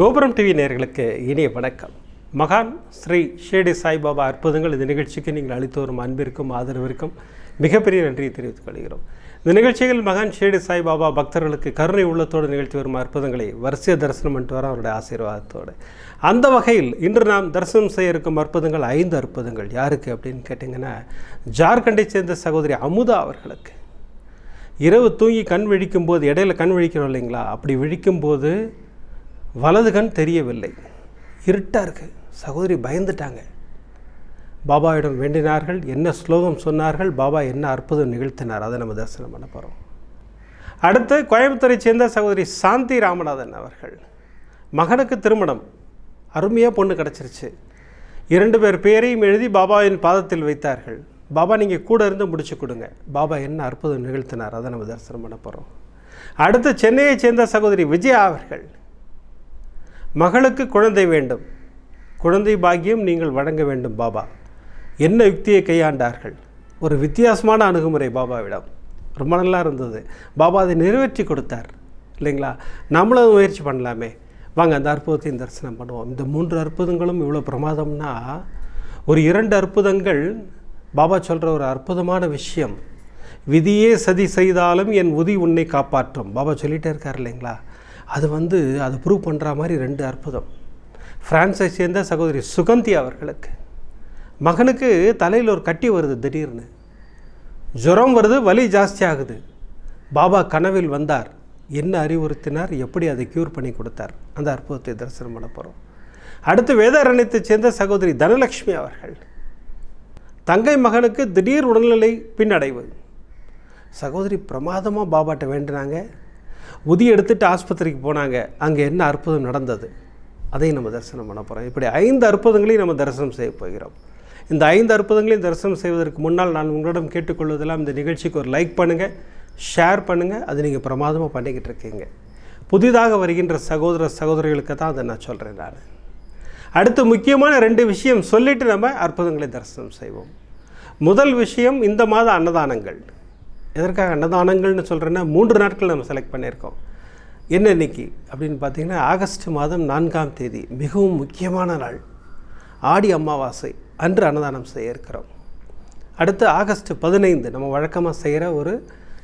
கோபுரம் டிவி நேர்களுக்கு இனிய வணக்கம். மகான் ஸ்ரீ ஷேடி சாய்பாபா அற்புதங்கள் இந்த நிகழ்ச்சிக்கு நீங்கள் அளித்து வரும் அன்பிற்கும் ஆதரவிற்கும் மிகப்பெரிய நன்றியை தெரிவித்துக் கொள்கிறோம். இந்த நிகழ்ச்சியில் மகான் ஷேடி சாய்பாபா பக்தர்களுக்கு கருணை உள்ளத்தோடு நிகழ்த்தி வரும் அற்புதங்களை வரிசைய தரிசனம் பண்ணிட்டு வர அவருடைய ஆசீர்வாதத்தோடு. அந்த வகையில் இன்று நாம் தரிசனம் செய்ய இருக்கும் அற்புதங்கள் ஐந்து அற்புதங்கள் யாருக்கு அப்படின்னு கேட்டிங்கன்னா ஜார்க்கண்டை சேர்ந்த சகோதரி அமுதா அவர்களுக்கு. இரவு தூங்கி கண் விழிக்கும் போது இடையில கண் விழிக்கிறோம் இல்லைங்களா? அப்படி விழிக்கும் போது வலது கண் தெரியவில்லை. இருட்டாக இருக்குது சகோதரி பயந்துட்டாங்க. பாபாவிடம் வேண்டினார்கள். என்ன ஸ்லோகம் சொன்னார்கள்? பாபா என்ன அற்புதம் நிகழ்த்தினார்? அதை நம்ம தரிசனம் பண்ண போகிறோம் அடுத்து கோயம்புத்தூரை சேர்ந்த சகோதரி சாந்தி ராமநாதன் அவர்கள். மகனுக்கு திருமணம். அருமையாக பொண்ணு கிடச்சிருச்சு. இரண்டு பேர் பேரையும் எழுதி பாபாவின் பாதத்தில் வைத்தார்கள். பாபா நீங்கள் கூட இருந்து முடிச்சு கொடுங்க. பாபா என்ன அற்புதம் நிகழ்த்தினார்? அதை நம்ம தரிசனம் பண்ண போகிறோம் அடுத்து சென்னையைச் சேர்ந்த சகோதரி விஜயா அவர்கள். மகளுக்கு குழந்தை வேண்டும். குழந்தை பாக்கியம் நீங்கள் வழங்க வேண்டும் பாபா. என்ன யுக்தியை கையாண்டார்கள்? ஒரு வித்தியாசமான அணுகுமுறை பாபாவிடம். ரொம்ப நல்லா இருந்தது. பாபா அதை நிறைவேற்றி கொடுத்தார். இல்லைங்களா? நம்மளும் முயற்சி பண்ணலாமே. வாங்க அந்த அற்புதத்தையும் தரிசனம் பண்ணுவோம். இந்த மூன்று அற்புதங்களும் இவ்வளோ பிரமாதம்னா ஒரு இரண்டு அற்புதங்கள் பாபா சொல்கிற ஒரு அற்புதமான விஷயம். விதியே சதி செய்தாலும் என் உதி உன்னை காப்பாற்றும். பாபா சொல்லிகிட்டே இருக்கார் இல்லைங்களா? அது வந்து அதை ப்ரூவ் பண்ணுற மாதிரி ரெண்டு அற்புதம். ஃப்ரான்ஸை சேர்ந்த சகோதரி சுகந்தி அவர்களுக்கு. மகனுக்கு தலையில் ஒரு கட்டி வருது திடீர்னு. ஜுரம் வருது வலி ஜாஸ்தியாகுது பாபா கனவில் வந்தார். என்ன அறிவுறுத்தினார்? எப்படி அதை க்யூர் பண்ணி கொடுத்தார்? அந்த அற்புதத்தை தரிசனம் பண்ண போகிறோம் அடுத்து வேதாரண்யத்தைச் சேர்ந்த சகோதரி தனலக்ஷ்மி அவர்கள். தங்கை மகனுக்கு திடீர் உடல்நிலை பின்னடைவு. சகோதரி பிரமாதமாக பாபாட்ட வேண்டினாங்க. உதி எடுத்துட்டு ஆஸ்பத்திரிக்கு போனாங்க. அங்கே என்ன அற்புதம் நடந்தது? அதையும் நம்ம தரிசனம் பண்ண போகிறோம் இப்படி ஐந்து அற்புதங்களையும் நம்ம தரிசனம் செய்ய போகிறோம். இந்த ஐந்து அற்புதங்களையும் தரிசனம் செய்வதற்கு முன்னால் நான் உங்களிடம் கேட்டுக்கொள்வதெல்லாம் இந்த நிகழ்ச்சிக்கு ஒரு லைக் பண்ணுங்கள் ஷேர் பண்ணுங்கள் அது நீங்கள் பிரமாதமாக பண்ணிக்கிட்டு இருக்கீங்க. புதிதாக வருகின்ற சகோதர சகோதரிகளுக்கு தான் அதை நான் சொல்கிறேன் நான். அடுத்து முக்கியமான ரெண்டு விஷயம் சொல்லிவிட்டு நம்ம அற்புதங்களை தரிசனம் செய்வோம். முதல் விஷயம் இந்த மாத அன்னதானங்கள். எதற்காக அன்னதானங்கள்னு சொல்கிறேன்னா மூன்று நாட்கள் நம்ம செலக்ட் பண்ணியிருக்கோம். என்ன இன்னைக்கு? அப்படின்னு பார்த்தீங்கன்னா ஆகஸ்ட் மாதம் நான்காம் தேதி மிகவும் முக்கியமான நாள். ஆடி அமாவாசை அன்று அன்னதானம் செய்ய இருக்கிறோம். அடுத்து ஆகஸ்ட் பதினைந்து நம்ம வழக்கமாக செய்கிற ஒரு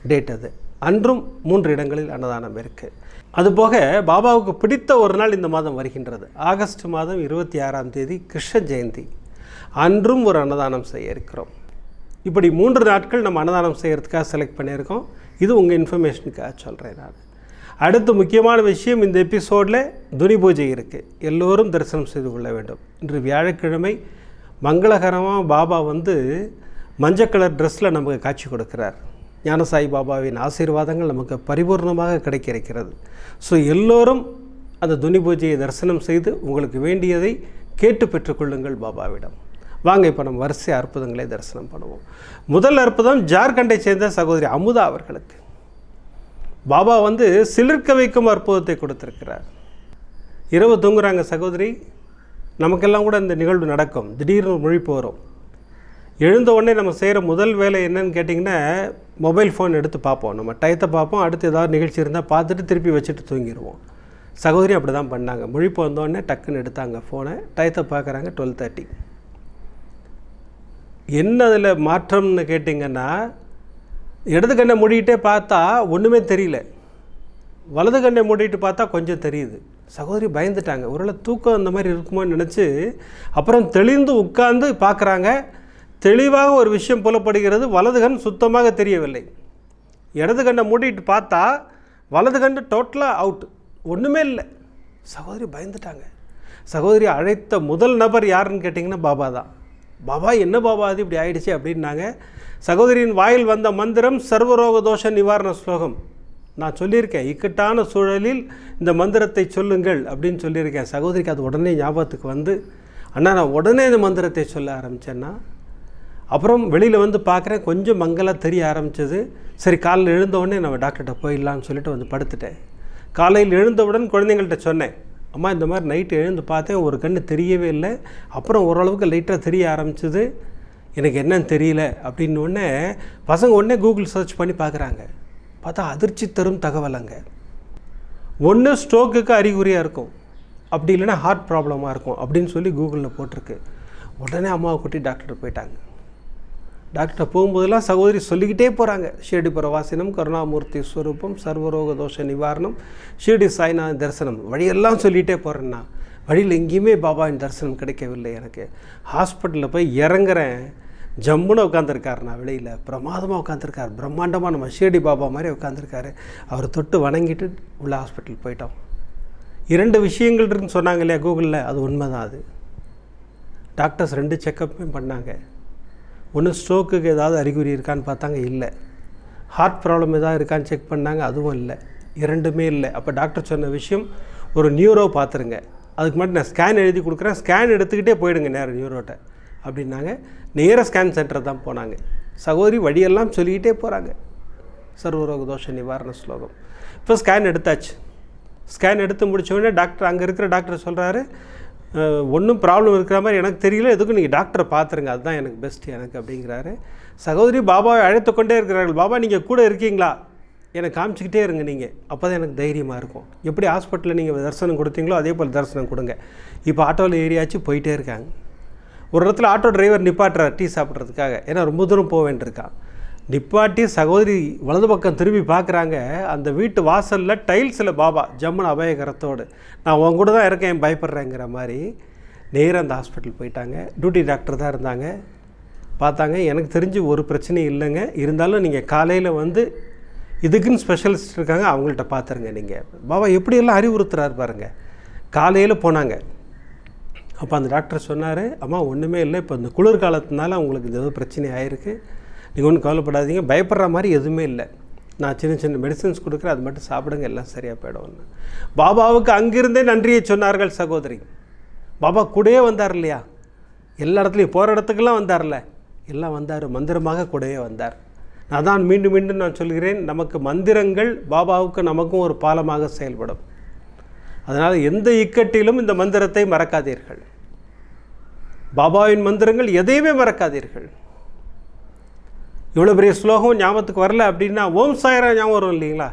டேட் அது. அன்றும் மூன்று இடங்களில் அன்னதானம் இருக்குது அதுபோக பாபாவுக்கு பிடித்த ஒரு நாள் இந்த மாதம் வருகின்றது. ஆகஸ்ட் மாதம் இருபத்தி ஆறாம் தேதி கிருஷ்ண ஜெயந்தி. அன்றும் ஒரு அன்னதானம் செய்ய இருக்கிறோம். இப்படி மூன்று நாட்கள் நம்ம அன்னதானம் செய்கிறதுக்காக செலக்ட் பண்ணியிருக்கோம். இது உங்கள் இன்ஃபர்மேஷனுக்காக சொல்கிறேன் நான். அடுத்து முக்கியமான விஷயம் இந்த எபிசோடில் துனி பூஜை இருக்குது எல்லோரும் தரிசனம் செய்து கொள்ள வேண்டும். இன்று வியாழக்கிழமை மங்களகரமாக பாபா வந்து மஞ்சள் கலர் ட்ரெஸ்ஸில் நமக்கு காட்சி கொடுக்கிறார். ஞானசாய் பாபாவின் ஆசீர்வாதங்கள் நமக்கு பரிபூர்ணமாக கிடைக்க இருக்கிறது ஸோ எல்லோரும் அந்த துனி பூஜையை தரிசனம் செய்து உங்களுக்கு வேண்டியதை கேட்டு பெற்றுக்கொள்ளுங்கள் பாபாவிடம். வாங்க இப்போ நம்ம வரிசை அற்புதங்களை தரிசனம் பண்ணுவோம். முதல் அற்புதம் ஜார்க்கண்டை சேர்ந்த சகோதரி அமுதா அவர்களுக்கு. பாபா வந்து சிலிர்க்க வைக்கும் அற்புதத்தை கொடுத்துருக்கிறார். இரவு தூங்குறாங்க சகோதரி. நமக்கெல்லாம் கூட இந்த நிகழ்வு நடக்கும். திடீர்னு முழிப்பு வரும். எழுந்த உடனே நம்ம செய்கிற முதல் வேலை என்னன்னு கேட்டிங்கன்னா மொபைல் ஃபோன் எடுத்து பார்ப்போம். நம்ம டயத்தை பார்ப்போம். அடுத்து ஏதாவது நிகழ்ச்சி இருந்தால் பார்த்துட்டு திருப்பி வச்சுட்டு தூங்கிடுவோம் சகோதரி அப்படி தான் பண்ணாங்க. முழிப்பு வந்தோடனே டக்குன்னு எடுத்தாங்க ஃபோனை டயத்தை பார்க்குறாங்க டுவெல் தேர்ட்டி என்ன அதில் மாற்றம்னு கேட்டிங்கன்னா இடது கண்ணை மூடிக்கிட்டே பார்த்தா ஒன்றுமே தெரியல. வலது கண்ணை மூடிட்டு பார்த்தா கொஞ்சம் தெரியுது. சகோதரி பயந்துட்டாங்க. ஒருவேளை தூக்கம் அந்த மாதிரி இருக்குமோன்னு நினச்சி அப்புறம் தெளிந்து உட்கார்ந்து பார்க்குறாங்க. தெளிவாக ஒரு விஷயம் புலப்படுகிறது வலது கண் சுத்தமாக தெரியவில்லை. இடது கண்ணை மூடிட்டு பார்த்தா வலது கண் டோட்டலாக அவுட் ஒன்றுமே இல்லை. சகோதரி பயந்துட்டாங்க. சகோதரி அழைத்த முதல் நபர் யாருன்னு கேட்டிங்கன்னா பாபா தான். பாபா என்ன பாபா அது இப்படி ஆயிடுச்சு அப்படின்னாங்க. சகோதரியின் வாயில் வந்த மந்திரம் சர்வரோக தோஷ நிவாரண ஸ்லோகம். நான் சொல்லியிருக்கேன் இக்கட்டான சூழலில் இந்த மந்திரத்தை சொல்லுங்கள் அப்படின்னு சொல்லியிருக்கேன். சகோதரிக்கு அது உடனே ஞாபகத்துக்கு வந்து அண்ணா நான் உடனே இந்த மந்திரத்தை சொல்ல ஆரம்பித்தேன்னா அப்புறம் வெளியில் வந்து பார்க்குறேன் கொஞ்சம் மங்கலாக தெரிய ஆரம்பித்தது சரி காலையில் எழுந்தவுடனே நம்ம டாக்டர்கிட்ட போயிடலான்னு சொல்லிட்டு வந்து படுத்துட்டேன். காலையில் எழுந்தவுடன் குழந்தைங்கள்ட்ட சொன்னேன் அம்மா இந்த மாதிரி நைட்டு எழுந்து பார்த்தேன் ஒரு கண்ணு தெரியவே இல்லை. அப்புறம் ஓரளவுக்கு லைட்டாக தெரிய ஆரம்பிச்சது. எனக்கு என்னன்னு தெரியல அப்படின்னு உடனே பசங்க உடனே கூகுள் சர்ச் பண்ணி பார்க்குறாங்க. பார்த்தா அதிர்ச்சி தரும் தகவல் அங்கே. ஒன்று ஸ்ட்ரோக்குக்கு அறிகுறியாக இருக்கும். அப்படி இல்லைன்னா ஹார்ட் ப்ராப்ளமாக இருக்கும் அப்படின்னு சொல்லி கூகுளில் போட்டிருக்கு. உடனே அம்மாவை கூட்டி டாக்டர் போயிட்டாங்க. டாக்டர் போகும்போதெல்லாம் சகோதரி சொல்லிக்கிட்டே போகிறாங்க ஷீரடி பிரவாசினம் கருணாமூர்த்தி ஸ்வரூபம் சர்வரோக தோஷ நிவாரணம் ஷீரடி சாய்நாத் தரிசனம் வழியெல்லாம் சொல்லிகிட்டே போகிறேன்னா வழியில் எங்கேயுமே பாபாவின் தரிசனம் கிடைக்கவில்லை எனக்கு. ஹாஸ்பிட்டலில் போய் இறங்குறேன். ஜம்முன்னு உட்காந்துருக்கார் நான் வெளியில். பிரமாதமாக உட்காந்துருக்கார் பிரம்மாண்டமாக நம்ம ஷீரடி பாபா மாதிரி உட்காந்துருக்காரு அவர் தொட்டு வணங்கிட்டு உள்ள ஹாஸ்பிட்டல் போயிட்டோம். இரண்டு விஷயங்கள் இருக்குன்னு சொன்னாங்க இல்லையா கூகுளில்? அது உண்மை தான் அது. டாக்டர்ஸ் ரெண்டு செக்கப்புமே பண்ணாங்க. ஒன்று ஸ்ட்ரோக்குக்கு ஏதாவது அறிகுறி இருக்கான்னு பார்த்தாங்க இல்லை. ஹார்ட் ப்ராப்ளம் ஏதாவது இருக்கான்னு செக் பண்ணாங்க அதுவும் இல்லை. இரண்டுமே இல்லை. அப்போ டாக்டர் சொன்ன விஷயம் ஒரு நியூரோ பார்த்துருங்க. அதுக்கு மட்டும் நான் ஸ்கேன் எழுதி கொடுக்குறேன் ஸ்கேன் எடுத்துக்கிட்டே போயிடுங்க நேரம் நியூரோட்ட அப்படின்னாங்க. நேராக ஸ்கேன் சென்டர் தான் போனாங்க. சகோதரி வழியெல்லாம் சொல்லிக்கிட்டே போகிறாங்க சர்வரோக தோஷ நிவாரண ஸ்லோகம். இப்போ ஸ்கேன் எடுத்தாச்சு. ஸ்கேன் எடுத்து முடிச்ச உடனே டாக்டர் அங்கே இருக்கிற டாக்டர் சொல்கிறாரு ஒன்றும் ப்ராப்ளம் இருக்கிற மாதிரி எனக்கு தெரியல. எதுக்கும் நீங்கள் டாக்டரை பார்த்துருங்க அதுதான் எனக்கு பெஸ்ட் எனக்கு அப்படிங்கிறாரு. சகோதரி பாபாவை அழைத்து கொண்டே இருக்கிறார்கள். பாபா நீங்கள் கூட இருக்கீங்களா? எனக்கு காமிச்சிக்கிட்டே இருங்க நீங்கள் அப்போ தான் எனக்கு தைரியமாக இருக்கும். எப்படி ஹாஸ்பிட்டலில் நீங்கள் தரிசனம் கொடுத்தீங்களோ அதே போல் தரிசனம் கொடுங்க. இப்போ ஆட்டோவில் ஏறியாச்சு போயிட்டே இருக்காங்க. ஒரு இடத்துல ஆட்டோ டிரைவர் நிப்பாட்டுறார் டீ சாப்பிட்றதுக்காக. ஏன்னா ரொம்ப தூரம் போக வேண்டியிருக்கான் நிப்பாட்டி சகோதரி வலது பக்கம் திரும்பி பார்க்குறாங்க. அந்த வீட்டு வாசலில் டைல்ஸில் பாபா ஜம்முன் அபயகரத்தோடு. நான் உன் கூட தான் இருக்கேன் பயப்படுறேங்கிற மாதிரி. நேராக அந்த ஹாஸ்பிட்டல் போயிட்டாங்க. டியூட்டி டாக்டர் தான் இருந்தாங்க. பார்த்தாங்க எனக்கு தெரிஞ்சு ஒரு பிரச்சனையும் இல்லைங்க. இருந்தாலும் நீங்கள் காலையில் வந்து இதுக்குன்னு ஸ்பெஷலிஸ்ட் இருக்காங்க அவங்கள்ட்ட பார்த்துருங்க நீங்கள் பாபா எப்படியெல்லாம் அறிவுறுத்துறாரு பாருங்கள் காலையில் போனாங்க. அப்போ அந்த டாக்டர் சொன்னார் அம்மா ஒன்றுமே இல்லை. இப்போ இந்த குளிர்காலத்தினால உங்களுக்கு இந்த ஏதோ பிரச்சனை ஆயிருக்கு. நீங்கள் ஒன்றும் கவலைப்படாதீங்க. பயப்படுற மாதிரி எதுவுமே இல்லை. நான் சின்ன சின்ன மெடிசன்ஸ் கொடுக்குறேன் அது மட்டும் சாப்பிடுங்க எல்லாம் சரியாக போயிடும்னு பாபாவுக்கு அங்கிருந்தே நன்றியை சொன்னார்கள் சகோதரி. பாபா கூடயே வந்தார் இல்லையா? எல்லா இடத்துலையும் போகிற இடத்துக்கெல்லாம் வந்தார்ல எல்லாம் வந்தார் மந்திரமாக கூடவே வந்தார். நான் தான் மீண்டும் மீண்டும் நான் சொல்கிறேன் நமக்கு மந்திரங்கள் பாபாவுக்கு நமக்கும் ஒரு பாலமாக செயல்படும். அதனால் எந்த இக்கட்டிலும் இந்த மந்திரத்தை மறக்காதீர்கள். பாபாவின் மந்திரங்கள் எதையுமே மறக்காதீர்கள். இவ்வளோ பெரிய ஸ்லோகம் ஞாபகத்துக்கு வரல அப்படின்னா ஓம் சாய்ராம் ஞாபகம் வரும் இல்லைங்களா?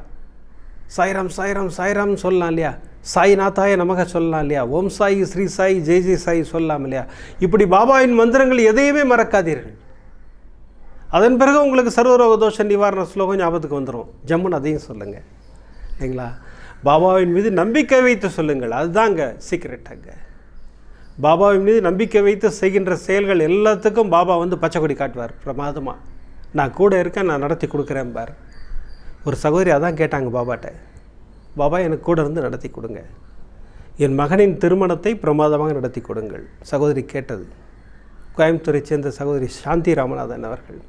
சாய்ராம் சாய்ராம் சாய்ராம்னு சொல்லலாம் இல்லையா? சாய் நாத்தாய நமக சொல்லலாம் இல்லையா? ஓம் சாய் ஸ்ரீ சாய் ஜெய் ஜெய் சாய் சொல்லலாம் இல்லையா? இப்படி பாபாவின் மந்திரங்கள் எதையுமே மறக்காதீர்கள். அதன் பிறகு உங்களுக்கு சர்வரோக தோஷ நிவாரண ஸ்லோகம் ஞாபகத்துக்கு வந்துடும் ஜம்முன்னு அதையும் சொல்லுங்கள் இல்லைங்களா? பாபாவின் மீது நம்பிக்கை வைத்து சொல்லுங்கள். அதுதாங்க சீக்ரெட் அங்கே. பாபாவின் மீது நம்பிக்கை வைத்து செய்கின்ற செயல்கள் எல்லாத்துக்கும் பாபா வந்து பச்சை கொடி காட்டுவார் பிரமாதமாக நான் கூட இருக்கேன் நான் நடத்தி கொடுக்குறேன் பார். ஒரு சகோதரி அதான் கேட்டாங்க பாபாட்ட. பாபா எனக்கு கூட இருந்து நடத்தி கொடுங்க. என் மகனின் திருமணத்தை பிரமாதமாக நடத்தி கொடுங்கள். சகோதரி கேட்டது. கோயம்புத்தூரை சேர்ந்த சகோதரி சாந்தி ராமநாதன் அவர்கள்.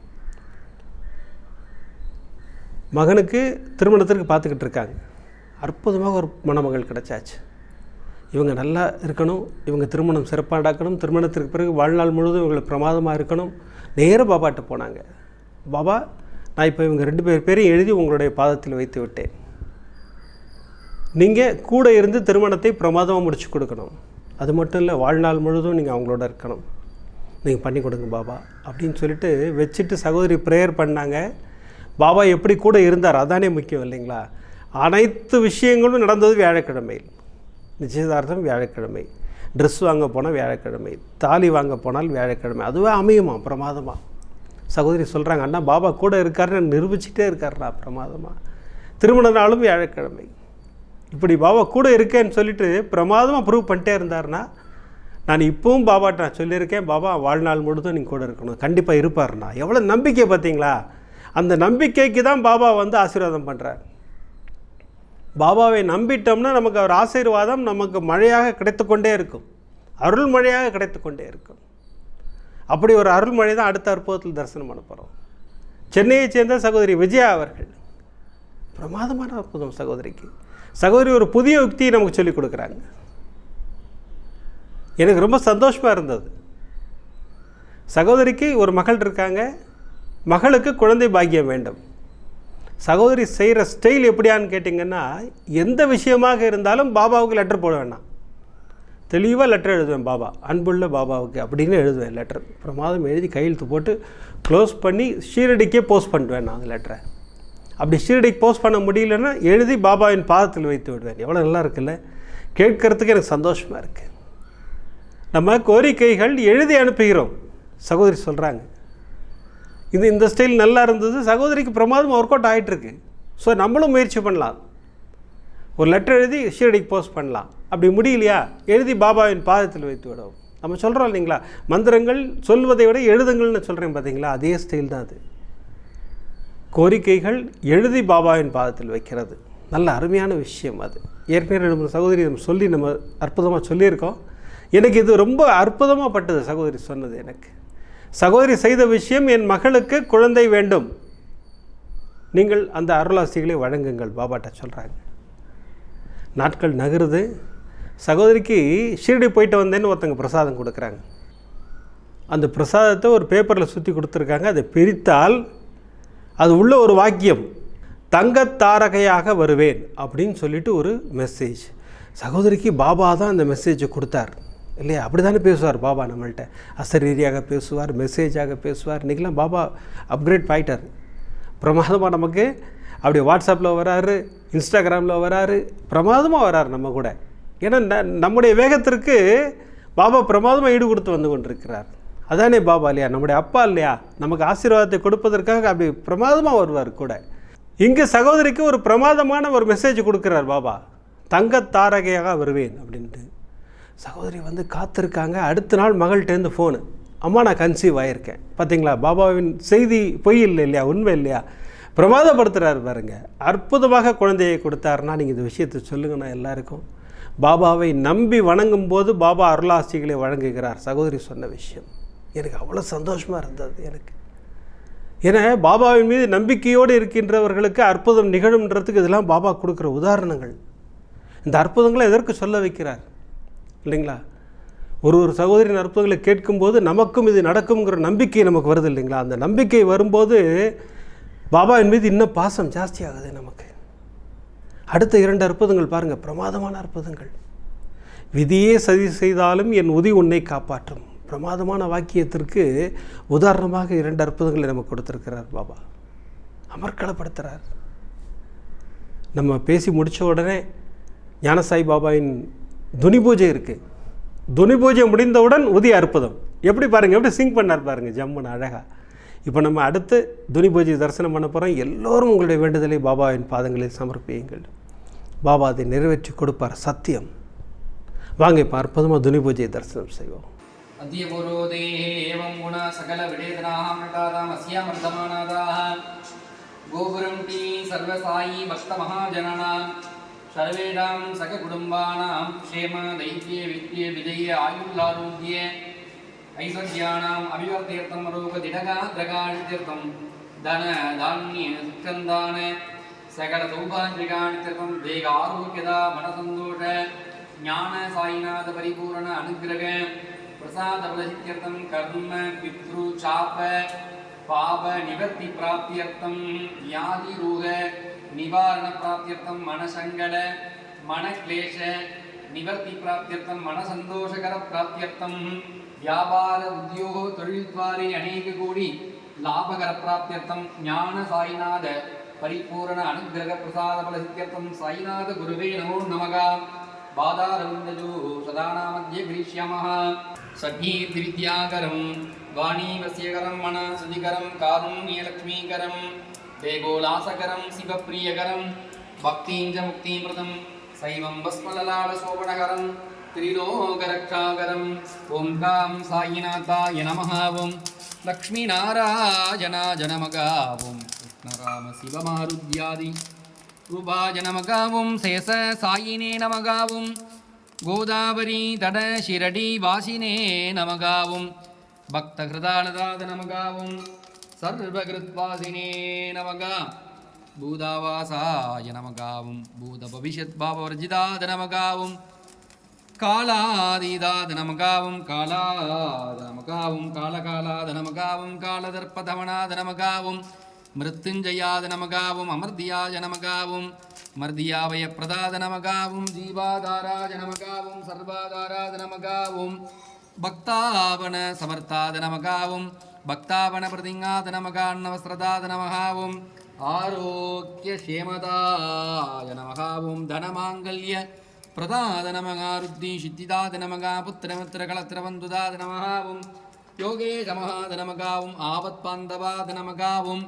மகனுக்கு திருமணத்திற்கு பார்த்துக்கிட்டு இருக்காங்க. அற்புதமாக ஒரு மணமகள் கிடைச்சாச்சு. இவங்க நல்லா இருக்கணும் இவங்க திருமணம் சிறப்பாக நடக்கணும் திருமணத்திற்கு பிறகு வாழ்நாள் முழுவதும் இவங்களுக்கு பிரமாதமாக இருக்கணும். நேராக பாபாட்ட போனாங்க. பாபா நான் இப்போ இவங்க ரெண்டு பேர் பேரையும் எழுதி உங்களுடைய பாதத்தில் வைத்து விட்டேன். நீங்கள் கூட இருந்து திருமணத்தை பிரமாதமாக முடிச்சு கொடுக்கணும். அது மட்டும் இல்லை வாழ்நாள் முழுதும் நீங்கள் அவங்களோட இருக்கணும். நீங்கள் பண்ணி கொடுங்க பாபா அப்படின்னு சொல்லிட்டு வச்சுட்டு சகோதரி ப்ரேயர் பண்ணாங்க. பாபா எப்படி கூட இருந்தார் அதானே முக்கியம் இல்லைங்களா? அனைத்து விஷயங்களும் நடந்தது வியாழக்கிழமை. நிச்சயதார்த்தம் வியாழக்கிழமை. ட்ரெஸ் வாங்க போனால் வியாழக்கிழமை. தாலி வாங்க போனால் வியாழக்கிழமை. அதுவே அமையுமா? பிரமாதமாக சகோதரி சொல்கிறாங்க அண்ணா பாபா கூட இருக்காருன்னு நிரூபிச்சுட்டே இருக்காருண்ணா பிரமாதமாக திருமண நாளும் வியாழக்கிழமை. இப்படி பாபா கூட இருக்கேன்னு சொல்லிட்டு பிரமாதமாக ப்ரூவ் பண்ணிட்டே இருந்தார்னா நான் இப்பவும் பாபாட்ட நான் சொல்லியிருக்கேன் பாபா வாழ்நாள் முழுதும் நீங்கள் கூட இருக்கணும். கண்டிப்பாக இருப்பாருண்ணா. எவ்வளோ நம்பிக்கை பார்த்தீங்களா? அந்த நம்பிக்கைக்கு தான் பாபா வந்து ஆசீர்வாதம் பண்ணுறார் பாபாவை நம்பிட்டோம்னா நமக்கு அவர் ஆசீர்வாதம் நமக்கு மழையாக கிடைத்துக்கொண்டே இருக்கும். அருள் மழையாக கிடைத்துக்கொண்டே இருக்கும். அப்படி ஒரு அருள்மொழி தான் அடுத்த அற்புதத்தில் தரிசனம் பண்ண போகிறோம் சென்னையைச் சேர்ந்த சகோதரி விஜயா அவர்கள் பிரமாதமான அற்புதம் சகோதரிக்கு. சகோதரி ஒரு புதிய யுக்தியை நமக்கு சொல்லிக் கொடுக்குறாங்க. எனக்கு ரொம்ப சந்தோஷமாக இருந்தது. சகோதரிக்கு ஒரு மகள் இருக்காங்க. மகளுக்கு குழந்தை பாக்கியம் வேண்டும். சகோதரி செய்கிற ஸ்டைல் எப்படியான்னு கேட்டிங்கன்னா எந்த விஷயமாக இருந்தாலும் பாபாவுக்கு லெட்டர் போட வேண்டாம் தெளிவாக லெட்டர் எழுதுவேன் பாபா அன்புள்ள பாபாவுக்கு அப்படின்னு எழுதுவேன் லெட்டர் பிரமாதம் எழுதி கையெழுத்து போட்டு க்ளோஸ் பண்ணி ஷீரடிக்கே போஸ்ட் பண்ணிடுவேன் நான் அந்த லெட்டரை அப்படி ஷீரடிக்கு போஸ்ட் பண்ண முடியலன்னா எழுதி பாபாவின் பாதத்தில் வைத்து விடுவேன். எவ்வளோ நல்லா இருக்குல்ல? கேட்கறதுக்கு எனக்கு சந்தோஷமாக இருக்குது நம்ம கோரிக்கைகள் எழுதி அனுப்புகிறோம். சகோதரி சொல்கிறாங்க இது இந்த ஸ்டைல் நல்லா இருந்தது. சகோதரிக்கு பிரமாதம் ஒர்க் அவுட் ஆகிட்டுருக்கு ஸோ நம்மளும் முயற்சி பண்ணலாம். ஒரு லெட்டர் எழுதி ஷீரடிக்கு போஸ்ட் பண்ணலாம். அப்படி முடியலையா? எழுதி பாபாவின் பாதத்தில் வைத்து விடவும். நம்ம சொல்கிறோம் இல்லைங்களா? மந்திரங்கள் சொல்வதை விட எழுதுங்கள்னு சொல்கிறேன் பார்த்தீங்களா? அதே ஸ்டைல் தான் அது. கோரிக்கைகள் எழுதி பாபாவின் பாதத்தில் வைக்கிறது. நல்ல அருமையான விஷயம் அது. ஏற்கனவே நம்ம சகோதரி நம்ம சொல்லி நம்ம அற்புதமாக சொல்லியிருக்கோம். எனக்கு இது ரொம்ப அற்புதமாக பட்டது சகோதரி சொன்னது எனக்கு. சகோதரி செய்த விஷயம் என் மகளுக்கு குழந்தை வேண்டும். நீங்கள் அந்த அருளாசிகளை வழங்குங்கள் பாபாட்ட சொல்கிறாங்க நாட்கள் நகருது. சகோதரிக்கு ஷீரடி போயிட்டு வந்தேன்னு ஒருத்தங்க பிரசாதம் கொடுக்குறாங்க. அந்த பிரசாதத்தை ஒரு பேப்பரில் சுற்றி கொடுத்துருக்காங்க. அதை பிரித்தால் அது உள்ள ஒரு வாக்கியம் தங்கத்தாரகையாக வருவேன் அப்படின்னு சொல்லிட்டு ஒரு மெசேஜ் சகோதரிக்கு பாபா தான் அந்த மெசேஜை கொடுத்தார். இல்லையா? அப்படி தானே பேசுவார் பாபா நம்மள்கிட்ட அசரீரியாக பேசுவார் மெசேஜாக பேசுவார். இன்றைக்கெலாம் பாபா அப்கிரேட் பாயிட்டார் பிரமாதமாக நமக்கு அப்படி வாட்ஸ்அப்பில் வராரு இன்ஸ்டாகிராமில் வராரு பிரமாதமாக வராரு நம்ம கூட. ஏன்னா ந- நம்முடைய வேகத்திற்கு பாபா பிரமாதமாக ஈடு கொடுத்து வந்து கொண்டிருக்கிறார். அதானே பாபா இல்லையா? நம்முடைய அப்பா இல்லையா? நமக்கு ஆசீர்வாதத்தை கொடுப்பதற்காக அப்படி பிரமாதமாக வருவார் கூட. இங்கே சகோதரிக்கு ஒரு பிரமாதமான ஒரு மெசேஜ் கொடுக்குறார் பாபா. தங்கத் தாரகையாக வருவேன் அப்படின்ட்டு. சகோதரி வந்து காத்திருக்காங்க. அடுத்த நாள் மகள்கிட்டேருந்து ஃபோனு அம்மா நான் கன்சீவ் ஆகியிருக்கேன் பார்த்தீங்களா பாபாவின் செய்தி பொய் இல்லை இல்லையா? உண்மை இல்லையா? பிரமாதப்படுத்துகிறாரு பாருங்க. அற்புதமாக குழந்தையை கொடுத்தாருன்னா நீங்கள் இந்த விஷயத்தை சொல்லுங்கண்ணா எல்லாருக்கும். பாபாவை நம்பி வணங்கும் போது பாபா அருளாசிகளை வழங்குகிறார். சகோதரி சொன்ன விஷயம். எனக்கு அவ்வளோ சந்தோஷமாக இருந்தது எனக்கு. ஏன்னா பாபாவின் மீது நம்பிக்கையோடு இருக்கின்றவர்களுக்கு அற்புதம் நிகழும்ன்றதுக்கு இதெல்லாம் பாபா கொடுக்குற உதாரணங்கள். இந்த அற்புதங்களை எதற்கு சொல்ல வைக்கிறார்? இல்லைங்களா? ஒரு ஒரு சகோதரின் அற்புதங்களை கேட்கும்போது நமக்கும் இது நடக்குங்கிற நம்பிக்கை நமக்கு வருது இல்லைங்களா? அந்த நம்பிக்கை வரும்போது பாபாவின் மீது இன்னும் பாசம் ஜாஸ்தியாகுது நமக்கு. அடுத்த இரண்டு அற்புதங்கள் பாருங்கள் பிரமாதமான அற்புதங்கள். விதியே சதி செய்தாலும் என் உதி உன்னை காப்பாற்றும். பிரமாதமான வாக்கியத்திற்கு உதாரணமாக இரண்டு அற்புதங்களை நமக்கு கொடுத்துருக்கிறார் பாபா. அமர்க்களப்படுத்துகிறார் நம்ம பேசி முடித்த உடனே ஞானசாய் பாபாவின் துனி பூஜை இருக்குது துனி பூஜை முடிந்தவுடன் உதய அற்புதம். எப்படி பாருங்கள் எப்படி சிங் பண்ணார் பாருங்கள் ஜம்முன்னு அழகாக இப்போ நம்ம அடுத்து துனி பூஜை தரிசனம் பண்ண போகிறோம் எல்லோரும் உங்களுடைய வேண்டுதலை பாபாவின் பாதங்களில் சமர்ப்பியுங்கள். பாபா அதை நிறைவேற்றி கொடுப்பார். சத்தியம். வாங்க இப்போ அற்புதமாக துணி பூஜையை தரிசனம் செய்வோம். அத்தியபுரோ தேவம் குண சகல விடேதனாம் நட்டாதாம் அஸ்யாமர்த்தமானாதாக கோபுரம் டீ சர்வசாயி பக்த மகாஜனானாம் சர்வேடாம் சக குடும்பானாம் க்ஷேம தைத்திய வித்ய விஜய ஆயுள்ளாரோக்கிய. ஐஸ்வர்யானாம் அபிவர்த்தீர்த்தம் ரோக திடகா திரகாழ்த்தீர்த்தம் தன தானிய சுக்கந்தான. சகல சௌபாகிகாணி திருமம் தேக ஆரோக்கியதா மனசந்தோஷ ஞான சாயிநாத பரிபூரண அனுகிரக பிரசாத பலசித்தியர்த்தம் கர்ம பித்ரு சாப பாப நிவர்த்தி பிராப்தியர்த்தம் வியாதி ரூக நிவாரண பிராப்தியர்த்தம் மனசங்கட மனக்லேஷ நிவர்த்தி பிராப்தியர்த்தம் மனசந்தோஷகர பிராப்தியர்த்தம் வியாபார உத்தியோக தொழில்துவாரி அநேக கோடி லாபகர பிராப்தியர்த்தம் ஞான சாய்நாத பரிபூரண அனுகிரக பிரசாத பலசித்தியர்த்தம் சாய்நாத குருவே நமோ நமகா. பாதாரவிந்தஜோ சதாநாமத்திய கிரீஷ்யாமः சத்யீர்திவித்யாகரம் வாணீவசியகரம் மனசுதிகரம் காருண்யலக்ஷ்மீகரம் தேகோலாசகரம் சிவப்பிரியகரம் பக்தீஞ்ச முக்திமிருதம் சைவம் பஸ்மலலாடசோபனகரம் திரிலோகரக்ஷாகரம் ஓம் காம் சாயிநாதாய நமஹாவும் லக்ஷ்மிநாராயணா ஜனமகாவும் ரத்னராம சிவமாருத்யாதி ரூபாஜ நமகாவும் சேச சாயினே நமகாவும் கோதாவரி தட ஷிரடி வாசினே நமகாவும் பக்தஹிருதானதாத நமகாவும் சர்வகிருத்வாசினே நமகா பூதாவாசாய நமகாவும் பூத பவிஷத் பாபவர்ஜிதாத நமகாவும் காலாதீதாத நமகாவும் காலாத நமகாவும் காலகாலாத நமகாவும் காலதர்ப்பதமனாத நமகாவும் மிருத்துஞ்சயாத நமகாவும் அமர்தியாய நமகாவும் மர்தியாவய பிரதாத நமகாவும் ஜீவாதாராஜ நமகாவும் சர்வாதாராத நமகாவும் பக்தாவன சமர்த்தாத நமகாவும் பக்தாவன பிரதிங்காத நமகான்னவஸ்ரதாத நமகாவும் ஆரோக்கிய சேமதாய நமகாவும் தனமாங்கல்ய பிரதாத நமகா ருத்தி சித்திதாத நமகா புத்திரமித்திர கலத்திரவந்துதாத நமகாவும் யோகேஷ மகாத நமகாவும் ஆபத்பாந்தவாத நமகாவும்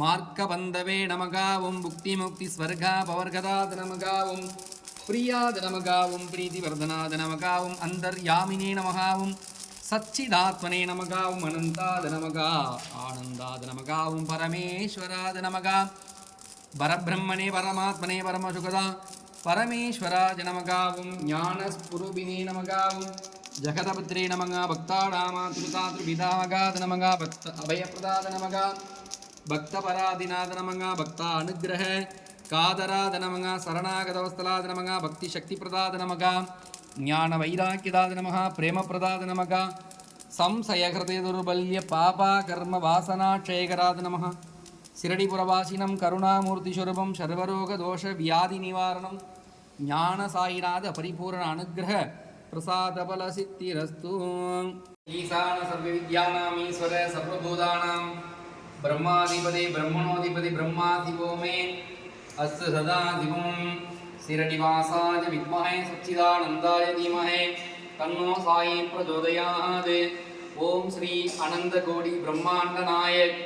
மார்க்கபந்தவே நமகாவும் புக்தி முக்தி ஸ்வர்கா பவர்கதாத நமகாவும் பிரியாத நமகாவும் பிரீதிவர்தனாத நமகாவும் அந்தர்யாமினே நமகாவும் சச்சிதாத்மனே நமகாவும் அனந்தாத நமகா ஆனந்தாத நமகாவும் பரமேஸ்வராத நமகா பரபிரம்மணே பரமாத்மனே பரமசுகதா பரமேஸ்வராஜ நமகாவும் ஞானஸ்புருபினே நமகாவும் ஜகதபத்ரே நமகா பக்தாடாமா திருதாத்ருபிதாமகாத நமகா பக்த அபயப்பிரதாத நமகா பக்தபராதிநாத நமகா பக்தா அனுகிரக காதராத நமகா சரணாகதவஸ்தலாத நமகா பக்தி சக்தி பிரதாத நமகா ஞான வைராக்கியதாத நமகா பிரேமப்பிரதாத நமகா ಸಂಶಯಹೃದಯ ದುರ್ಬಲ್ಯ ಪಾಪ ಕರ್ಮ ವಾಸನಾ ಕ್ಷಯಕರಾದ ನಮಃ ಶಿರಡಿಪುರವಾಸಿನಂ ಕರುಣಾಮೂರ್ತಿಸ್ವರೂಪಂ ಸರ್ವರೋಗದೋಷ ವ್ಯಾಧಿ ನಿವಾರಣಂ ಜ್ಞಾನ ಸಾಯಿನಾದ ಪರಿಪೂರ್ಣ ಅನುಗ್ರಹ ಪ್ರಸಾದ ಫಲ ಸಿದ್ಧಿರಸ್ತು ಈಶಾನ ಸರ್ವವಿದ್ಯಾನಾಂ ಈಶ್ವರ ಸರ್ವಭೂತಾನಾಂ பிரம்மாதிபதி பிரம்மணோதிபதி பிரம்மாதிபோமே அஸ்து சதாதிபம் சிரடிவாசாய வித்மஹே சச்சிதானந்தாய தீமஹே தன்னோ சாயி பிரச்சோதயாது ஓம் ஸ்ரீ அனந்தகோடி பிரம்மாண்ட நாயக்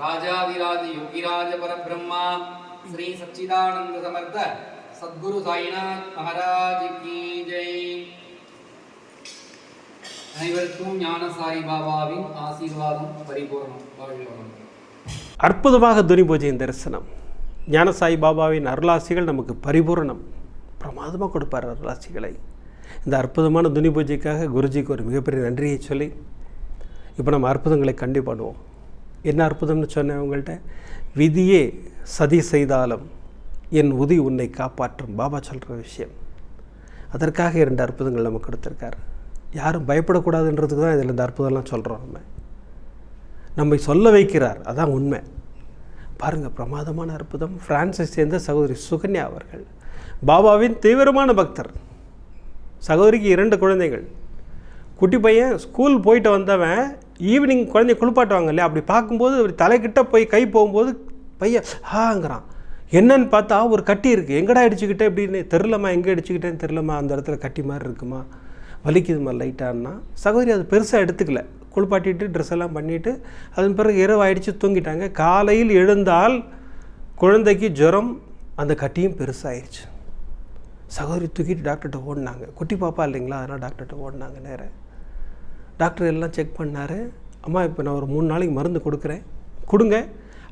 ராஜாதிராஜ யோகிராஜ பரபிரம்மா ஸ்ரீ சச்சிதானந்த சமர்த்த சத்குரு சாய்நாத் மகாராஜ் கி ஜெய் அனைவருக்கும் ஞானசாரி பாபாவின் ஆசீர்வாதம் பரிபூர்ணம் வாழ்வு அற்புதமாக துனி பூஜையின் தரிசனம். ஞானசாய் பாபாவின் அருளாசிகள் நமக்கு பரிபூரணம். பிரமாதமாக கொடுப்பார் அருளாசிகளை. இந்த அற்புதமான துனி பூஜைக்காக குருஜிக்கு ஒரு மிகப்பெரிய நன்றியை சொல்லி இப்போ நம்ம அற்புதங்களை கண்டி பண்ணுவோம். என்ன அற்புதம்னு சொன்னேன் உங்கள்கிட்ட விதியே சதி செய்தாலும் என் உதி உன்னை காப்பாற்றும். பாபா சொல்கிற விஷயம். அதற்காக இரண்டு அற்புதங்கள் நமக்கு கொடுத்துருக்காரு. யாரும் பயப்படக்கூடாதுன்றதுக்கு தான் இதில் இந்த அற்புதம்லாம் சொல்கிறோம் நம்ம. நம்மை சொல்ல வைக்கிறார். அதான் உண்மை. பாருங்கள் பிரமாதமான அற்புதம். பிரான்ஸை சேர்ந்த சகோதரி சுகன்யா அவர்கள். பாபாவின் தீவிரமான பக்தர். சகோதரிக்கு இரண்டு குழந்தைகள். குட்டி பையன் ஸ்கூல் போயிட்டு வந்தவன் ஈவினிங் குழந்தைய குளிப்பாட்டுவாங்க இல்லையா? அப்படி பார்க்கும்போது தலைக்கிட்ட போய் கை போகும்போது பையன் ஹாங்கிறான் என்னன்னு பார்த்தா ஒரு கட்டி இருக்குது எங்கடா அடிச்சுக்கிட்டே அப்படின்னு தெரிலம்மா எங்கே அடிச்சுக்கிட்டேன்னு தெரிலம்மா. அந்த இடத்துல கட்டி மாதிரி இருக்குமா? வலிக்குதுமா லைட்டான்னா சகோதரி அது பெருசாக எடுத்துக்கல. குளிப்பாட்டிட்டு ட்ரெஸ் எல்லாம் பண்ணிவிட்டு அதன் பிறகு இரவு ஆயிடுச்சு தூங்கிட்டாங்க. காலையில் எழுந்தால் குழந்தைக்கு ஜுரம் அந்த கட்டியும் பெருசாகிடுச்சு சகோதரி தூக்கிட்டு டாக்டர்கிட்ட ஓடினாங்க. குட்டி பாப்பா இல்லைங்களா? அதனால் டாக்டர்கிட்ட ஓடினாங்க நேரம் டாக்டர் எல்லாம் செக் பண்ணார். அம்மா இப்போ நான் ஒரு மூணு நாளைக்கு மருந்து கொடுக்குறேன். கொடுங்க.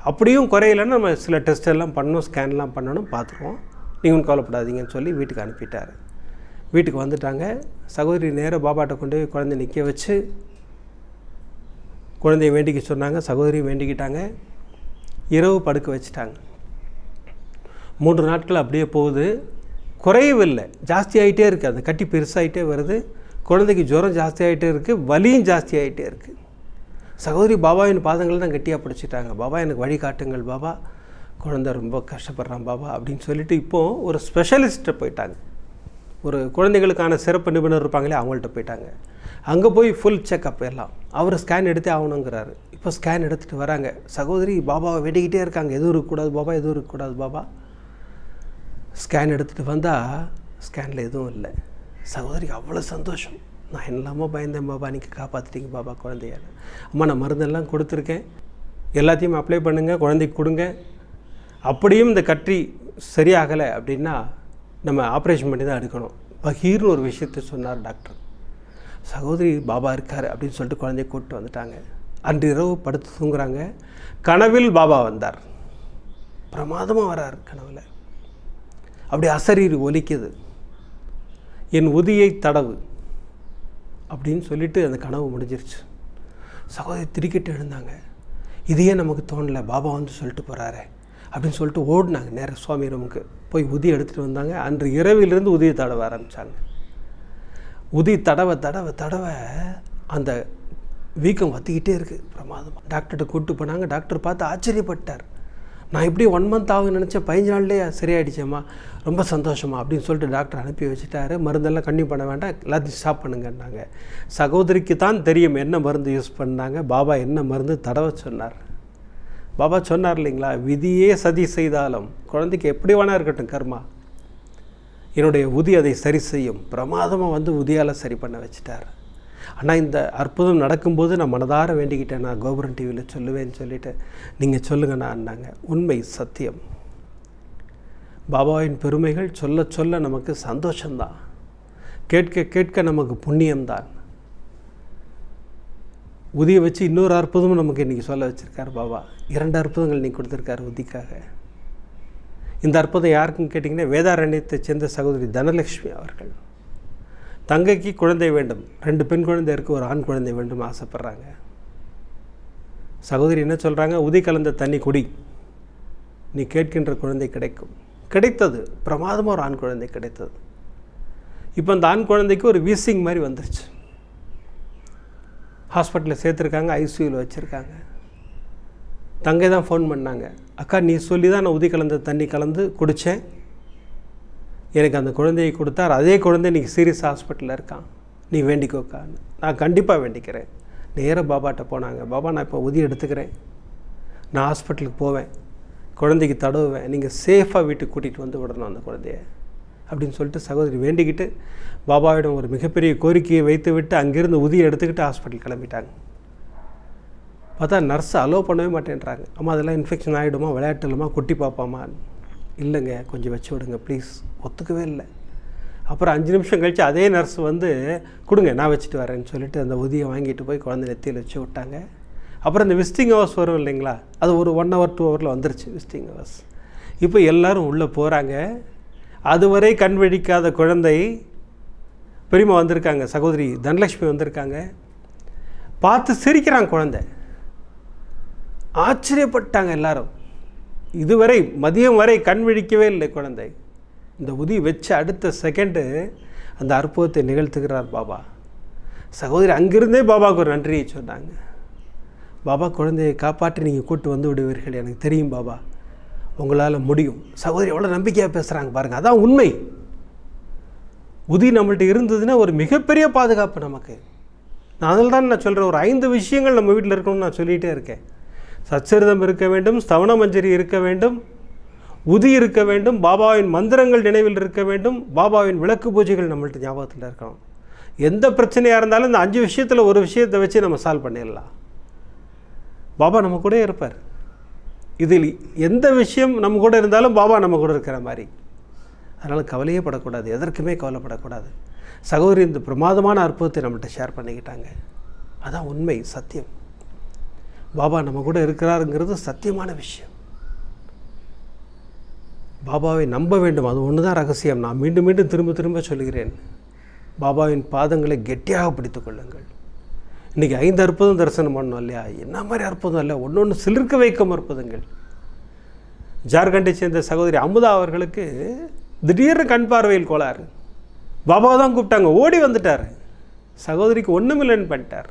அப்படியும் குறையலன்னா நம்ம சில டெஸ்ட் எல்லாம் பண்ணணும் ஸ்கேன்லாம் பண்ணணும் பார்த்துருவோம் நீங்கள் ஒன்றும் கவலைப்படாதீங்கன்னு சொல்லி வீட்டுக்கு அனுப்பிட்டார். வீட்டுக்கு வந்துட்டாங்க. சகோதரி நேராக பாபாட்ட கொண்டு போய் குழந்தை நிற்க வச்சு குழந்தைய வேண்டிக்க சொன்னாங்க சகோதரி வேண்டிக்கிட்டாங்க இரவு படுக்க வச்சுட்டாங்க. மூன்று நாட்கள் அப்படியே போகுது. குறையவில்லை. ஜாஸ்தி ஆகிட்டே இருக்குது அந்த கட்டி பெருசாகிட்டே வருது. குழந்தைக்கு ஜுரம் ஜாஸ்தி ஆகிட்டே இருக்குது வலியும் ஜாஸ்தி ஆகிட்டே இருக்குது சகோதரி பாபாவின் பாதங்கள் தான் கட்டியாக பிடிச்சிட்டாங்க. பாபா எனக்கு வழி காட்டுங்கள் பாபா. குழந்தை ரொம்ப கஷ்டப்படுறான் பாபா அப்படின்னு சொல்லிட்டு இப்போது ஒரு ஸ்பெஷலிஸ்ட்டை போயிட்டாங்க. ஒரு குழந்தைகளுக்கான சிறப்பு நிபுணர் இருப்பாங்களே அவங்கள்ட்ட போயிட்டாங்க. அங்கே போய் ஃபுல் செக்கப் எல்லாம். அவர் ஸ்கேன் எடுத்தே ஆகணுங்கிறாரு. இப்போ ஸ்கேன் எடுத்துகிட்டு வராங்க. சகோதரி பாபாவை வெட்டிக்கிட்டே இருக்காங்க. எதுவும் இருக்கக்கூடாது பாபா எதுவும் இருக்கக்கூடாது பாபா. ஸ்கேன் எடுத்துகிட்டு வந்தால் ஸ்கேனில் எதுவும் இல்லை. சகோதரிக்கு அவ்வளோ சந்தோஷம். நான் என்னெல்லாமோ பயந்தேன் பாபா நீங்கள் காப்பாற்றிட்டீங்க பாபா குழந்தைய. அம்மா நான் மருந்தெல்லாம் கொடுத்துருக்கேன். எல்லாத்தையும் அப்ளை பண்ணுங்கள் குழந்தைக்கு கொடுங்க. அப்படியும் இந்த கற்றி சரியாகலை அப்படின்னா நம்ம ஆப்ரேஷன் பண்ணி தான் எடுக்கணும். பகீர்னு ஒரு விஷயத்த சொன்னார் டாக்டர். சகோதரி பாபா இருக்கார் அப்படின்னு சொல்லிட்டு குழந்தைய கூப்பிட்டு வந்துட்டாங்க. அன்று இரவு படுத்து தூங்குறாங்க. கனவில் பாபா வந்தார். பிரமாதமாக வரார் கனவில். அப்படி அசரீர் ஒலிக்குது. என் உதியை தடவு அப்படின்னு சொல்லிட்டு அந்த கனவு முடிஞ்சிருச்சு. சகோதரி திருக்கிட்டு எழுந்தாங்க. இதையே நமக்கு தோணலை பாபா வந்து சொல்லிட்டு போகிறாரே அப்படின்னு சொல்லிட்டு ஓடினாங்க. நேராக சுவாமி ரூமுக்கு போய் உதி எடுத்துகிட்டு வந்தாங்க. அன்று இரவிலிருந்து உதியை தடவ ஆரம்பித்தாங்க உதி தடவை தடவை தடவை அந்த வீக்கம் வத்திக்கிட்டே இருக்குது பிரமாதமாக டாக்டர்கிட்ட கூப்பிட்டு போனாங்க. டாக்டர் பார்த்து ஆச்சரியப்பட்டார். நான் இப்படி ஒன் மந்த் ஆகும் நினச்சேன். பதினஞ்சு நாள்லேயே சரியாயிடுச்சேம்மா. ரொம்ப சந்தோஷமா அப்படின்னு சொல்லிட்டு டாக்டர் அனுப்பி வச்சுட்டாரு. மருந்தெல்லாம் கண்டிப்பாக பண்ண வேண்டாம். எல்லாத்தையும் ஸ்டாப் பண்ணுங்கன்னாங்க. சகோதரிக்கு தான் தெரியும் என்ன மருந்து யூஸ் பண்ணாங்க. பாபா என்ன மருந்து தடவை சொன்னார். பாபா சொன்னார் இல்லைங்களா? விதியே சதி செய்தாலும் குழந்தைக்கு எப்படி வேணா இருக்கட்டும் கர்மா. என்னுடைய உதி அதை சரி செய்யும். பிரமாதமாக வந்து உதியால் சரி பண்ண வச்சுட்டார். ஆனால் இந்த அற்புதம் நடக்கும்போது நான் மனதார வேண்டிக்கிட்டேன். நான் கோபுரம் டிவியில் சொல்லுவேன்னு சொல்லிவிட்டு நீங்கள் சொல்லுங்கண்ணா அண்ணாங்க. உண்மை சத்தியம். பாபாவின் பெருமைகள் சொல்ல சொல்ல நமக்கு சந்தோஷந்தான் கேட்க கேட்க நமக்கு புண்ணியம்தான். உதியை வச்சு இன்னொரு அற்புதமும் நமக்கு இன்றைக்கி சொல்ல வச்சுருக்கார் பாபா. இரண்டு அற்புதங்கள் நீ கொடுத்துருக்காரு உதிக்காக. இந்த அற்புதம் யாருக்குன்னு கேட்டிங்கன்னா வேதாரண்யத்தைச் சேர்ந்த சகோதரி தனலட்சுமி அவர்கள். தங்கைக்கு குழந்தை வேண்டும். ரெண்டு பெண் குழந்தை இருக்குது ஒரு ஆண் குழந்தை வேண்டும் ஆசைப்பட்றாங்க. சகோதரி என்ன சொல்கிறாங்க உதி கலந்த தண்ணி குடி. நீ கேட்கின்ற குழந்தை கிடைக்கும். கிடைத்தது. பிரமாதமாக ஒரு ஆண் குழந்தை கிடைத்தது. இப்போ அந்த ஆண் குழந்தைக்கு ஒரு வீசிங் மாதிரி வந்துருச்சு. ஹாஸ்பிட்டலில் சேர்த்துருக்காங்க ஐசியூவில் வச்சுருக்காங்க. தங்கை தான் ஃபோன் பண்ணாங்க. அக்கா நீ சொல்லி தான் நான் உதி கலந்த தண்ணி கலந்து குடித்தேன் எனக்கு அந்த குழந்தையை கொடுத்தார். அதே குழந்தை இன்றைக்கி சீரியஸ் ஹாஸ்பிட்டலில் இருக்கான். நீ வேண்டிக்கோக்கான்னு நான் கண்டிப்பாக வேண்டிக்கிறேன். நேராக பாபாட்ட போனாங்க. பாபா நான் இப்போ உதி எடுத்துக்கிறேன். நான் ஹாஸ்பிட்டலுக்கு போவேன். குழந்தைக்கு தடவுவேன். நீங்கள் சேஃபாக வீட்டுக்கு கூட்டிகிட்டு வந்து விடணும் அந்த குழந்தைய. அப்படின்னு சொல்லிட்டு சகோதரி வேண்டிக்கிட்டு பாபாவிடம் ஒரு மிகப்பெரிய கோரிக்கையை வைத்து விட்டு அங்கேருந்து உதியை எடுத்துக்கிட்டு ஹாஸ்பிட்டல் கிளம்பிட்டாங்க. பார்த்தா நர்ஸை அலோவ் பண்ணவே மாட்டேன்றாங்க. அம்மா அதெல்லாம் இன்ஃபெக்ஷன் ஆகிடுமா விளையாட்டுலமா? குட்டி பார்ப்பாமா இல்லைங்க கொஞ்சம் வச்சு விடுங்க ப்ளீஸ் ஒத்துக்கவே இல்லை. அப்புறம் அஞ்சு நிமிஷம் கழித்து அதே நர்ஸ் வந்து கொடுங்க நான் வச்சுட்டு வரேன்னு சொல்லிட்டு அந்த உதியை வாங்கிட்டு போய் குழந்தை நெத்தியில் வச்சு விட்டாங்க. அப்புறம் இந்த விஸ்டிங் ஹவர்ஸ் வரும் இல்லைங்களா? அது ஒரு ஒன் ஹவர் டூ ஹவரில் வந்துருச்சு விஸ்டிங் ஹவர்ஸ் இப்போ எல்லோரும் உள்ளே போகிறாங்க அதுவரை கண் வெடிக்காத குழந்தை பெரியம்மா வந்திருக்காங்க சகோதரி தனலட்சுமி வந்திருக்காங்க. பார்த்து சிரிக்கிறான் குழந்தை. ஆச்சரியப்பட்டாங்க எல்லாரும். இதுவரை மதியம் வரை கண் விழிக்கவே இல்லை குழந்தை. இந்த உதி வச்ச அடுத்த செகண்டு அந்த அற்புதத்தை நிகழ்த்துகிறார் பாபா. சகோதரி அங்கிருந்தே பாபாவுக்கு ஒரு நன்றியை சொன்னாங்க. பாபா குழந்தையை காப்பாற்றி நீங்கள் கூட்டு வந்து விடுவீர்கள் எனக்கு தெரியும் பாபா. உங்களால் முடியும். சகோதரி எவ்வளோ நம்பிக்கையாக பேசுகிறாங்க பாருங்கள் அதான் உண்மை. உதி நம்மள்ட்ட இருந்ததுன்னா ஒரு மிகப்பெரிய பாதுகாப்பு நமக்கு. நான் அதில் தான் நான் சொல்கிறேன் ஒரு ஐந்து விஷயங்கள் நம்ம வீட்டில் இருக்கணும்னு நான் சொல்லிகிட்டே இருக்கேன். சச்சரிதம் இருக்க வேண்டும் ஸ்தவன மஞ்சரி இருக்க வேண்டும் உதி இருக்க வேண்டும் பாபாவின் மந்திரங்கள் நினைவில் இருக்க வேண்டும் பாபாவின் விளக்கு பூஜைகள் நம்மள்ட்ட ஞாபகத்தில் இருக்கணும். எந்த பிரச்சனையாக இருந்தாலும் இந்த அஞ்சு விஷயத்தில் ஒரு விஷயத்தை வச்சு நம்ம சால்வ் பண்ணிடலாம். பாபா நம்ம கூட இருப்பார். இதில் எந்த விஷயம் நம்ம கூட இருந்தாலும் பாபா நம்ம கூட இருக்கிற மாதிரி. அதனால் கவலையே படக்கூடாது எதற்குமே கவலைப்படக்கூடாது. சகோதரி இந்த பிரமாதமான அற்புதத்தை நம்மள்ட்ட ஷேர் பண்ணிக்கிட்டாங்க. அதான் உண்மை சத்தியம். பாபா நம்ம கூட இருக்கிறாருங்கிறது சத்தியமான விஷயம். பாபாவை நம்ப வேண்டும். அது ஒன்று தான் ரகசியம். நான் மீண்டும் மீண்டும் திரும்ப திரும்ப சொல்கிறேன். பாபாவின் பாதங்களை கெட்டியாக பிடித்து கொள்ளுங்கள். இன்றைக்கி ஐந்து அற்புதம் தரிசனம் பண்ணோம் இல்லையா? என்ன மாதிரி அற்புதம் இல்லை? ஒன்று ஒன்று சிலிர்க்க வைக்கும் அற்புதங்கள். ஜார்க்கண்டை சேர்ந்த சகோதரி அமுதா அவர்களுக்கு திடீர்னு கண் பார்வையில் கோளாறு. பாபாவை தான் கூப்பிட்டாங்க. ஓடி வந்துட்டார். சகோதரிக்கு ஒன்றுமில்லைன்னு பண்ணிட்டார்.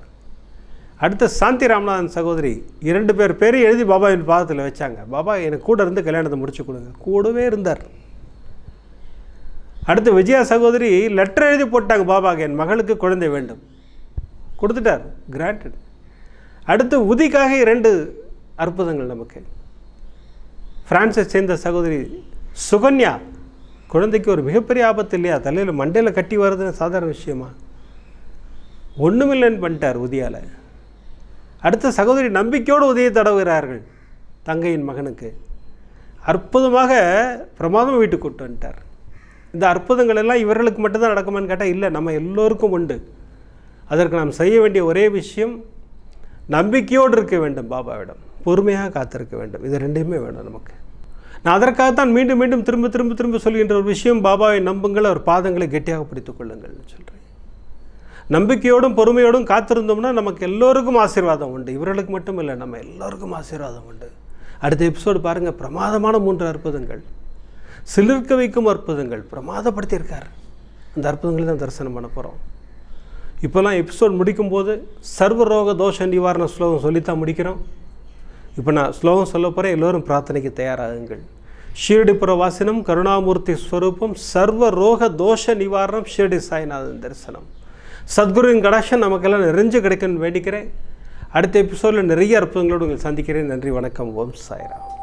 அடுத்து சாந்தி ராமநாதன் சகோதரி இரண்டு பேர் பேரையும் எழுதி பாபாவின் பாதத்தில் வச்சாங்க. பாபா எனக்கு கூட இருந்து கல்யாணத்தை முடிச்சு கொடுங்க. கூடவே இருந்தார். அடுத்து விஜயா சகோதரி லெட்டர் எழுதி போட்டாங்க பாபாக்கு என் மகளுக்கு குழந்தை வேண்டும். கொடுத்துட்டார். கிராண்டட் அடுத்து உதிக்காக இரண்டு அற்புதங்கள் நமக்கு. ஃப்ரான்ஸை சேர்ந்த சகோதரி சுகன்யா குழந்தைக்கு ஒரு மிகப்பெரிய ஆபத்து இல்லையா? தலையில் மண்டையில் கட்டி வர்றதுன்னு சாதாரண விஷயமா? ஒன்றுமில்லைன்னு பண்ணிட்டார் உதியால். அடுத்த சகோதரி நம்பிக்கையோடு உதவி தடவுகிறார்கள் தங்கையின் மகனுக்கு. அற்புதமாக பிரமாதம் வீட்டுக்கு கூட்டு வந்துட்டார். இந்த அற்புதங்கள் எல்லாம் இவர்களுக்கு மட்டும்தான் நடக்குமான்னு கேட்டால் இல்லை நம்ம எல்லோருக்கும் உண்டு. அதற்கு நாம் செய்ய வேண்டிய ஒரே விஷயம் நம்பிக்கையோடு இருக்க வேண்டும் பாபாவிடம். பொறுமையாக காத்திருக்க வேண்டும். இது ரெண்டையுமே வேணும் நமக்கு. நான் அதற்காகத்தான் மீண்டும் மீண்டும் திரும்ப திரும்ப திரும்ப சொல்கின்ற ஒரு விஷயம் பாபாவை நம்புங்கள் அவர் பாதங்களை கெட்டியாக பிடித்துக் கொள்ளுங்கள்னு சொல்கிறேன் நம்பிக்கையோடும் பொறுமையோடும் காத்திருந்தோம்னா நமக்கு எல்லோருக்கும் ஆசீர்வாதம் உண்டு. இவர்களுக்கு மட்டும் இல்லை நம்ம எல்லோருக்கும் ஆசீர்வாதம் உண்டு. அடுத்த எபிசோடு பாருங்கள் பிரமாதமான மூன்று அற்புதங்கள். சிலிர்க்க வைக்கும் அற்புதங்கள். பிரமாதப்படுத்தியிருக்கார். அந்த அற்புதங்களை தான் தரிசனம் பண்ண போகிறோம் இப்போல்லாம் எபிசோட் முடிக்கும்போது சர்வ ரோக தோஷ நிவாரண ஸ்லோகம் சொல்லித்தான் முடிக்கிறோம். இப்போ நான் ஸ்லோகம் சொல்ல போகிறேன் எல்லோரும் பிரார்த்தனைக்கு தயாராகுங்கள். ஷீரடி வாசனம் கருணாமூர்த்தி ஸ்வரூபம் சர்வ ரோக தோஷ நிவாரணம் ஷீரடி சாய்நாதன் தரிசனம். சத்குருவின் கடாஷன் நமக்கெல்லாம் நிறைஞ்சு கிடைக்குன்னு வேண்டிக்கிறேன். அடுத்த எபிசோடில் நிறைய அற்புதங்களோடு உங்களை சந்திக்கிறேன். நன்றி வணக்கம். ஓம் சாய்ராம்.